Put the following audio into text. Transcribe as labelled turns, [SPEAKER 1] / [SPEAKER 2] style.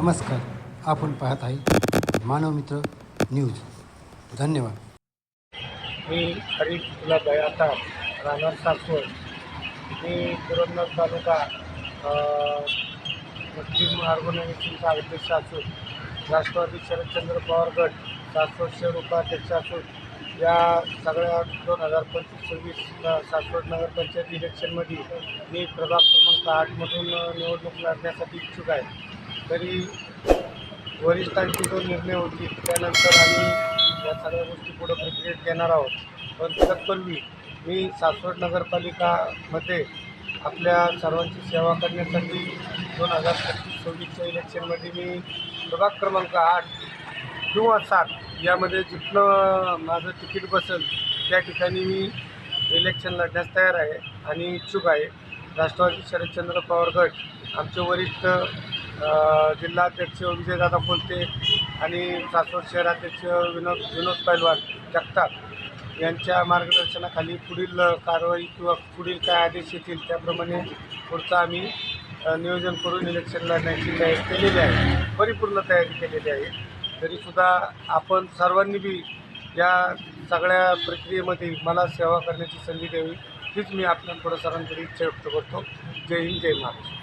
[SPEAKER 1] नमस्कार. आपण पाहत आहे मानव मित्र न्यूज. धन्यवाद.
[SPEAKER 2] मी हरीश गुलाबभाई आता राहणार सासवड. मी पुरंदर तालुका अ, मुस्लिम ऑर्गनायझेशनचा अध्यक्ष असून राष्ट्रवादी शरदचंद्र पवार गट सासवड शहर उपाध्यक्ष असून या सगळ्या दोन हजार पंचवीस सव्वीस सासवड नगरपंचायत इलेक्शनमध्ये मी प्रभाग क्रमांक आठमधून निवडणूक लढण्यासाठी इच्छुक आहे. तरी वरिष्ठांची जो निर्णय होती त्यानंतर आम्ही या सगळ्या गोष्टी पुढं प्रक्रियेत घेणार आहोत. पण तत्पूर्वी मी सासवड नगरपालिकामध्ये आपल्या सर्वांची सेवा करण्यासाठी दोन हजार पस्तीस सव्वीसच्या इलेक्शनमध्ये मी प्रभाग क्रमांक आठ किंवा सात यामध्ये जिथलं माझं तिकीट बसेल त्या ठिकाणी मी इलेक्शन लढण्यास तयार आहे आणि इच्छुक आहे. राष्ट्रवादी शरदचंद्र पवार गट आमचे वरिष्ठ जिल्हाध्यक्ष विजयदादा कोलते आणि सासवड शहराध्यक्ष विनोद विनोद पैलवान जगताप यांच्या मार्गदर्शनाखाली पुढील कारवाई किंवा पुढील काय आदेश येतील त्याप्रमाणे पुढचं आम्ही नियोजन करून इलेक्शन लढण्याची तयारी केलेली आहे. परिपूर्ण तयारी केलेली आहे. तरीसुद्धा आपण सर्वांनी बी या सगळ्या प्रक्रियेमध्ये मला सेवा करण्याची संधी द्यावी हीच मी आपल्या पुढं सर्वांकडे इच्छा व्यक्त करतो. जय हिंद जय महाराष्ट्र.